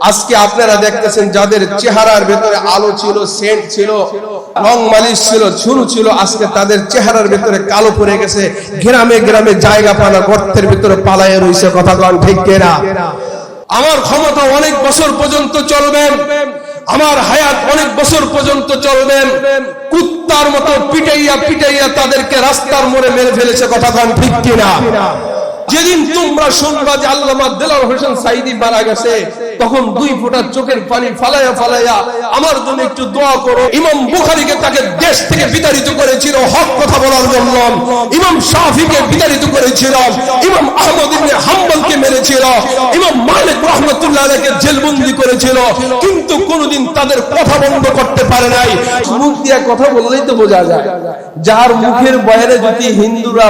আজকে আপনারা দেখতেছেন যাদের চেহারার ভেতরে আলো ছিল, সেন্ট ছিল, রং মালিশ ছিল ছুরু ছিল, আজকে তাদের চেহারার ভেতরে কালো পড়ে গেছে। গ্রামে গ্রামে জায়গা পানা গর্তের ভিতরে পালায়ে রয়েছে কথা কন ঠিক কেনা? আমার ক্ষমতা অনেক বছর পর্যন্ত চলবেন আমার হায়াত অনেক বছর পর্যন্ত চলবেন কুত্তার মতো পিটাইয়া পিটাইয়া তাদেরকে রাস্তার মোড়ে মেরে ফেলেছে কথা কন ঠিক কিনা? যেদিন তোমরা শুনবা যে আল্লামা দেলার হোসেন সাইদি মারা গেছে তখন দুই ফোঁটা চোখের পানি ফালাইয়া ফালাইয়া আমার জন্য একটু দোয়া করো। ইমাম বুখারীকে তাকে দেশ থেকে বিতাড়িত করেছিল, হক কথা বলার জন্য। ইমাম শাফিকে বিতাড়িত করেছিল, ইমাম আহমদ ইবনে হাম্বলকে মেরেছিল, ইমাম মালিক রহমাতুল্লাহ আলাইহিকে জেলবন্দি করেছিল। কিন্তু কোনোদিন তাদের কথা বন্ধ করতে পারে নাই। মুখ দিয়ে কথা বললেই তো বোঝা যায়। যার মুখের বাইরে যদি হিন্দুরা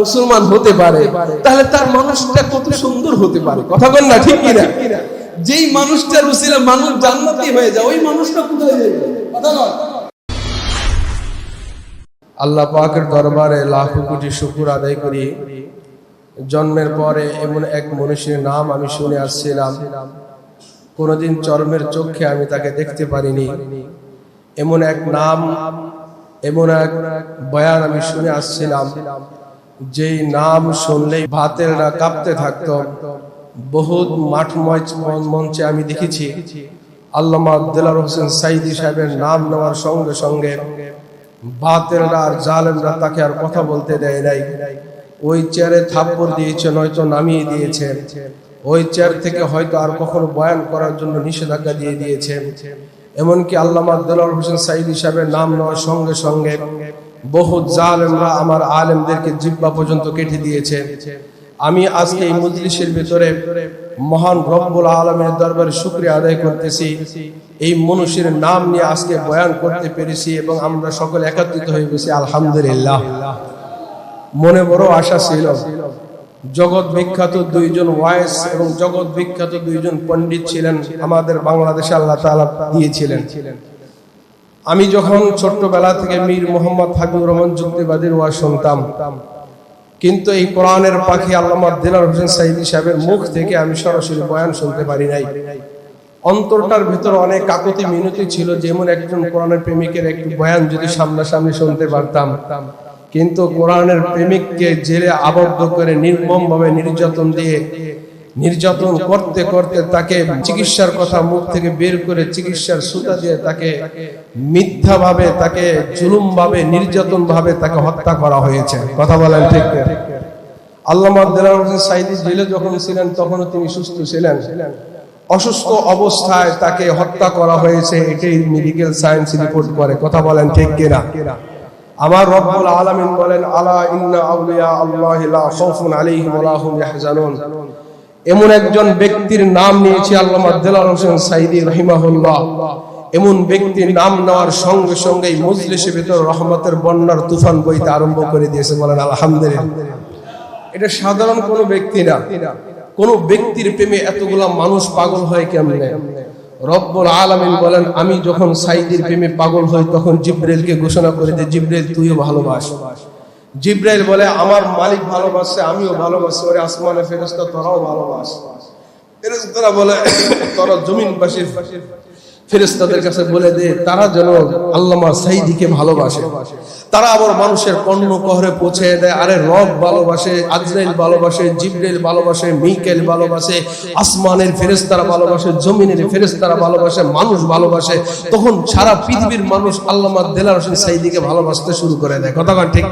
মুসলমান হতে পারে, তাহলে তার মানুষটা কত সুন্দর হতে পারে। কথা বল না, ঠিক কিনা? যেই মানুষটার উসিলা মানুষ জান্নাতি হয়ে যায়, ওই মানুষটা কোথায় যাবে? কথা বল আল্লাহ পাকের দরবারে লাখো কোটি শুকুর আদায় করি। জন্মের পরে এমন এক মনীষীর নাম আমি শুনে আসছিলাম। কোনোদিন চর্মের চোখে আমি তাকে দেখতে পারিনি। এমন এক নাম, এমন এক বয়ান আমি শুনে আসছিলাম, যেই নাম শুনলেই ভাতেররা কাঁপতে থাকতো বহুত মাঠময় মঞ্চে আমি দেখেছি আল্লামা দেলার হোসেন সাইদি সাহেবের নাম নেওয়ার সঙ্গে সঙ্গে বাতেলরা আর জালেমরা তাকে আর কথা বলতে দেয় নাই। ওই চেয়ারে থাপ্পড় দিয়েছে, নয়তো নামিয়ে দিয়েছে। ওই চেয়ার থেকে হয়তো আর কখনো বয়ান করার জন্য নিষেধাজ্ঞা দিয়ে দিয়েছে। এমনকি আল্লামা দেলার হোসেন সাইদি সাহেবের নাম নেওয়ার সঙ্গে সঙ্গে বহু জালেমরা আমার আলেমদেরকে জিব্বা পর্যন্ত কেটে দিয়েছে। আমি আজকে এই মজলিসের ভিতরে মহান রব্বুল আলমের দরবারে শুক্রিয়া আদায় করতেছি। এই মনুষ্যের নাম নিয়ে আজকে বয়ান করতে পেরেছি এবং আমরা সকলে একত্রিত হয়ে গেছি, আলহামদুলিল্লাহ। মনে বড় আশা ছিল, জগৎ বিখ্যাত দুইজন ওয়াইস এবং জগৎ বিখ্যাত দুইজন পণ্ডিত ছিলেন, আমাদের বাংলাদেশে আল্লাহ তাআলা দিয়েছিলেন। আমি যখন ছোট্টবেলা থেকে মীর মোহাম্মদ হাবিবুর রহমান যুক্তিবাদীর ওয়াজ শুনতাম কিন্তু এই কোরআনের পাখি আল্লামা দিলার হোসেন সাইদি সাহেবের মুখ থেকে আমি সরাসরি বয়ান শুনতে পারি নাই। অন্তরটার ভিতর অনেক কাকতি মিনতি ছিল, যেমন একজন কোরআনের প্রেমিকের একটি বয়ান যদি সামনাসামনি শুনতে পারতাম। কিন্তু কোরআনের প্রেমিককে জেলে আবদ্ধ করে নির্মমভাবে নির্যাতন দিয়ে নির্যাতন করতে করতে তাকে চিকিৎসার কথা মুখ থেকে বের করে চিকিৎসার সুতা দিয়ে তাকে মিথ্যা ভাবে তাকে জুলুম ভাবে নির্যাতন ভাবে তাকে হত্যা করা হয়েছে। কথা বলেন ঠিক যখন ছিলেন তিনি সুস্থ ছিলেন। অসুস্থ অবস্থায় তাকে হত্যা করা হয়েছে মেডিকেল সায়েন্স রিপোর্ট করে। কথা বলেন ঠিক আমার আলামিন বলেন, আলা ইন্না আল্লাহি এমন একজন ব্যক্তির নাম নিয়েছে আল্লামা দেলার হোসেন সাইদি রহিমাহুল্লাহ। এমন ব্যক্তির নাম নেওয়ার সঙ্গে সঙ্গে মজলিসের ভিতর রহমতের বন্যার তুফান বইতে আরম্ভ করে দিয়েছে বলেন, আলহামদুলিল্লাহ। এটা সাধারণ কোনো ব্যক্তি না। কোনো ব্যক্তির প্রেমে এতগুলা মানুষ পাগল হয় কেমনে? রব্বুল আলামিন বলেন, আমি যখন সাইদির প্রেমে পাগল হই, তখন জিব্রাইলকে ঘোষণা করে দিই জিব্রাইল তুইও ভালোবাস। জিব্রাইল বলে, আমার মালিক ভালোবাসে, আমিও ভালোবাসি। ওরে আসমানে ফেরস্তা তোরাও ভালোবাস। ফেরস্তারা বলে, তোরা জমিন জমিনবাসী ফেরেশতাদের কাছে বলে দে, তারা যেন আল্লামা সাইদিকে ভালোবাসে। তারা আবার মানুষের কর্ণ কহরে পৌঁছে দেয়, আরে রব ভালোবাসে, আজরাইল ভালোবাসে, জিব্রাইল ভালোবাসে মিকেল ভালোবাসে, আসমানের ফেরেশতারা ভালোবাসে, জমিনের ফেরেশতারা ভালোবাসে, মানুষ ভালোবাসে, তখন সারা পৃথিবীর মানুষ আল্লামা দেলার হোসেন সাইদিকে ভালোবাসতে শুরু করে দেয়। কথা ঠিক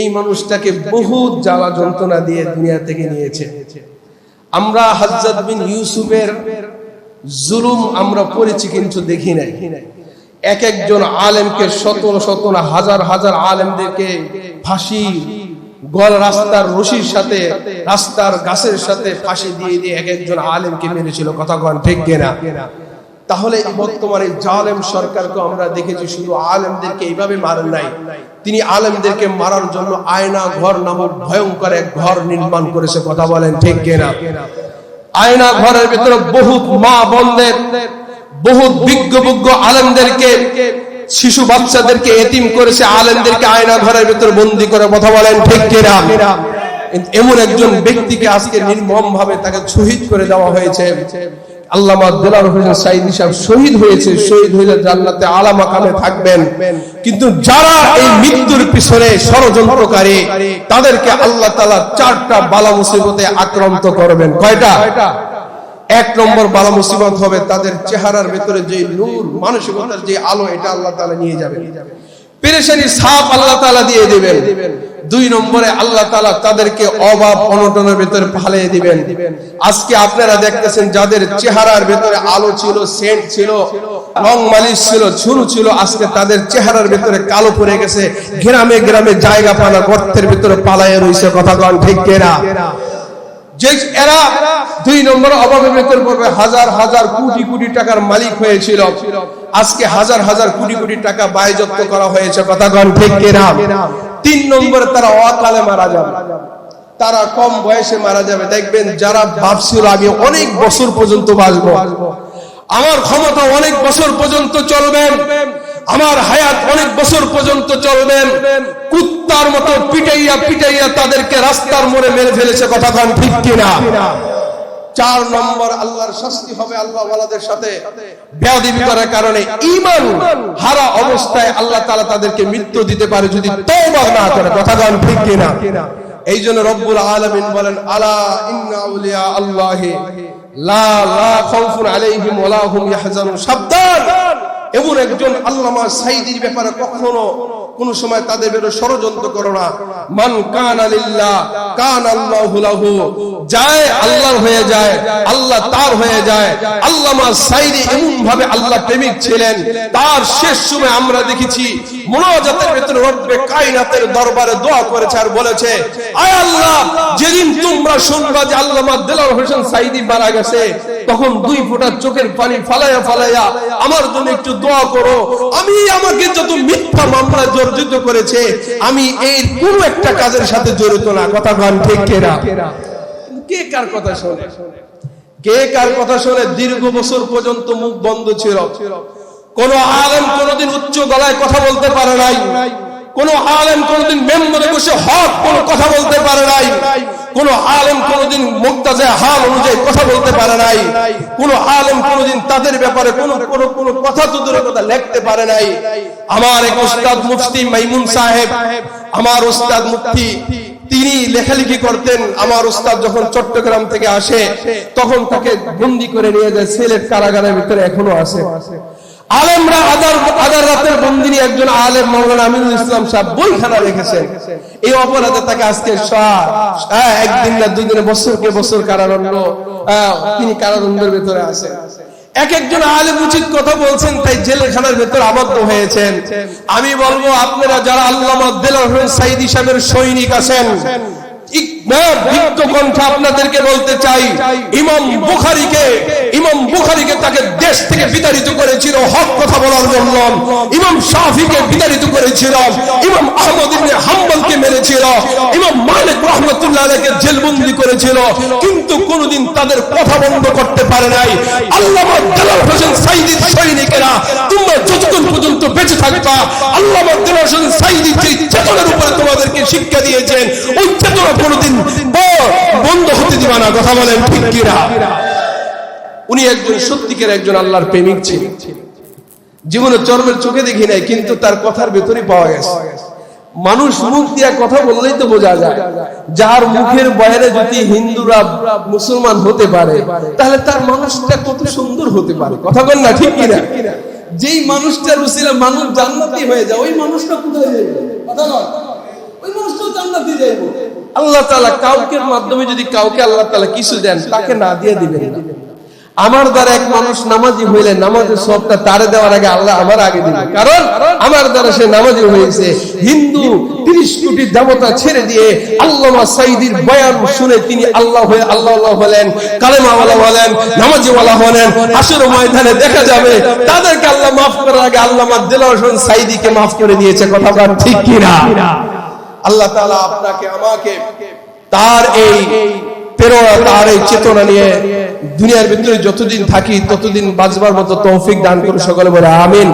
এই মানুষটাকে বহুত জ্বালা যন্ত্রণা দিয়ে দুনিয়া থেকে নিয়েছে। আমরা হাজ্জাদ বিন ইউসুফের জুলুম আমরা পড়েছি কিন্তু দেখি নাই। এক একজন আলেমকে শত শত না হাজার হাজার আলেমদেরকে ফাঁসি, গল রাস্তার রশির সাথে, রাস্তার গাছের সাথে ফাঁসি দিয়ে দিয়ে এক একজন আলেমকে মেরেছিল। কথা কন ঠিক কিনা? তাহলে বর্তমানে জালেম সরকারকে আমরা দেখেছি, শুধু আলেমদেরকে এইভাবে মারেন নাই। তিনি আলেমদেরকে মারার জন্য আয়না ঘর নামক ভয়ঙ্কর এক ঘর নির্মাণ করেছে। কথা বলেন ঠিক কিনা? আয়না ঘরের ভিতরে বহুত মা বন্ধের বহুত বিজ্ঞ বিজ্ঞ আলেমদেরকে, শিশু বাচ্চাদেরকে এতিম করেছে আলেমদেরকে আয়না ঘরের ভিতরে বন্দি করে কথা বলেন, ঠিক এমন একজন ব্যক্তিকে আজকে নির্মম ভাবে তাকে শহীদ করে দেওয়া হয়েছে। আল্লামা দেলার হোসেন সাইদি সাহেব শহীদ হয়েছে, শহীদ হয়ে জান্নাতে আলা মাকামে থাকবেন। কিন্তু যারা এই মৃত্যুর পিছনে ষড়যন্ত্রকারী, তাদেরকে আল্লাহ চারটা বালা মুসিবতে আক্রান্ত করবেন। কয়টা? এক নম্বর বালা মুসিবত হবে তাদের চেহারার ভেতরে যে নূর, মানসিকতার যে আলো, এটা আল্লাহ তাআলা নিয়ে যাবেন। পেরেশানি সাপ আল্লাহ তাআলা দিয়ে দিবেন। দুই নম্বরে আল্লাহ তাআলা তাদেরকে অভাব অনটনের ভেতরে ফালিয়ে দিবেন। আজকে আপনারা দেখতেছেন যাদের চেহারার ভেতরে আলো ছিল, সেন্ট ছিল, রং মালিশ ছিল ছুরু ছিল, আজকে তাদের চেহারার ভেতরে কালো পড়ে গেছে। গ্রামে গ্রামে জায়গা পানা গর্তের ভেতরে পালায়ে রয়েছে কথা কন ঠিক কেনা? যে এরা দুই নম্বর অভাবে বেতন করবে হাজার হাজার কোটি কোটি টাকার মালিক হয়েছিল। আজকে হাজার হাজার কোটি কোটি টাকা বায়জপ্ত করা হয়েছে, কথা কন ঠিক কিনা? তিন নম্বরে তারা অকালে মারা যাবে। তারা কম বয়সে মারা যাবে। দেখবেন যারা ভাবছিল আমি অনেক বছর পর্যন্ত বাঁচবো। আমার ক্ষমতা অনেক বছর পর্যন্ত চলবেন আমার হায়াত অনেক বছর পর্যন্ত চলবেন কুত্তার মতো পিটাইয়া পিটাইয়া তাদেরকে রাস্তার মোড়ে মেরে ফেলেছে। কথা কন ঠিক কিনা? চার নম্বর আল্লাহর শাস্তি হবে আল্লাহ ওয়ালাদের সাথে। বেয়াদবি করার কারণে ঈমান হারা অবস্থায় আল্লাহ তাআলা তাদেরকে মৃত্যু দিতে পারে যদি তওবা না করে। কথা কন ঠিক কিনা? এই জন্য রব্বুল আলামিন বলেন, আলা ইন্না আউলিয়া আল্লাহি লা লা খাউফুন আলাইহিম ওয়ালা হুম ইয়াহজানুন। সাবধান! এমন একজন আল্লামা সাইদির ব্যাপারে কখনো কোন সময় তাদের বেরো ষড়যন্ত্র করো না। মান কান আলিল্লাহ কান আল্লাহু লাহু। যায়, আল্লাহর হয়ে যায়, আল্লাহ তার হয়ে যায়। সাইদি এমন ভাবে আল্লাহ প্রেমিক ছিলেন। তার শেষ সময় আমরা দেখেছি আল্লাহ আমার জন্য একটু দোয়া করো। আমি আমাকে যত মিথ্যা মামলা জর্জিত করেছে, আমি এই কোন একটা কাজের সাথে জড়িত না। কথা গান ঠিক কে কার কথা শোনে? কে কার কথা শোনে? দীর্ঘ বছর পর্যন্ত মুখ বন্ধ ছিল। কোন আলেম কোনদিন উচ্চ গলায় কথা বলতে পারে নাই। কোন আলেম কোনদিন মেম্বরে বসে হক কোন কথা বলতে পারে নাই। কোন আলেম কোনদিন মুক্তাজে হাল অনুযায়ী কথা বলতে পারে নাই। কোন আলেম কোনদিন তাদের ব্যাপারে কোন কোন কোন কথা তো দূরের কথা লিখতে পারে নাই। আমার এক উস্তাদ মুফতি মাইমুন সাহেব, আমার উস্তাদ মুফতি, তিনি লেখালেখি করতেন। আমার উস্তাদ যখন চট্টগ্রাম থেকে আসে, তখন তাকে বন্দি করে নিয়ে যায়, সিলেট কারাগারের ভিতরে এখনও আছে। আলেমরা আদার আদার রাতের বন্দিনী একজন আলেম মৌলানা আমিনুল ইসলাম সাহেব বইখানা এই অপরাধে তাকে আজকে হ্যাঁ, একদিন না দুদিনে বছরকে বছর হ্যাঁ, তিনি ভেতরে আছেন। এক একজন আলেম উচিত কথা বলছেন তাই জেলখানার ভেতর আবদ্ধ হয়েছেন। আমি বলব আপনারা যারা আল্লামা দেলার হোসেন সৈনিক আছেন আপনাদেরকে বলতে চাই। ইমাম বুখারীকে ইমাম বুখারীকে তাকে দেশ থেকে বিতাড়িত করেছিল হক কথা বলার জন্য। ইমাম বিতাড়িত করেছিল। ইমাম আহমদ হাম্বলকে মেরেছিল। ইমাম মালিক জেলবন্দি করেছিল। কিন্তু কোনোদিন তাদের কথা বন্ধ করতে পারে নাই। আল্লামা সৈনিকেরা, তোমরা যতক্ষণ পর্যন্ত বেঁচে থাকবা দেলার হোসেন সাইদি যে উপরে তোমাদেরকে শিক্ষা দিয়েছেন, ওই চেতনা কোনোদিন বন্ধ হতে দিবা না, কথা বলেন ঠিক কিনা? উনি একজন সত্যিকার একজন আল্লাহর প্রেমিক ছিলেন। জীবনে চর্মের চোখে দেখি নাই, কিন্তু তার কথার ভেতরে পাওয়া গেছে। মানুষ মুখ দিয়া কথা বললেই তো বোঝা যায়, যার মুখের বাইরে যদি হিন্দুরা মুসলমান হতে পারে, তাহলে তার মানুষটা কত সুন্দর হতে পারে, কথা বল না ঠিক কিনা? যেই মানুষটার উসিলা মানুষ জান্নাতি হয়ে যায়, ওই মানুষটা কোথায় যাবে কথা ওই মানুষটা জান্নাতি যাইবো। আল্লাহ তাআলা কাউকে মাধ্যমে যদি কাউকে আল্লাহ তাআলা কিছু দেন, তাকে না দিয়ে দিবেন আমার দ্বারা এক মানুষ নামাজি হইলে নামাজের সবটা তারে দেওয়ার আগে আল্লাহ আমার আগে দিবে কারণ আমার দ্বারা সে নামাজি হয়েছে। হিন্দু তিরিশ কোটি দেবতা ছেড়ে দিয়ে আল্লামা সাইদির বয়ান শুনে তিনি আল্লাহ হয়ে আল্লাহ আল্লাহ হলেন, কালেমাওয়ালা হলেন, নামাজিওয়ালা হলেন আসর ময়দানে দেখা যাবে, তাদেরকে আল্লাহ মাফ করার আগে আল্লামা হোসেন সাইদিকে মাফ করে দিয়েছে। কথা ঠিক কিনা? আল্লাহ তালা আপনাকে, আমাকে তার এই প্রেরণা, তার এই চেতনা নিয়ে দুনিয়ার ভিতরে যতদিন থাকি, ততদিন বাঁচবার মতো তৌফিক দান করে সকলে বলে, আমিন।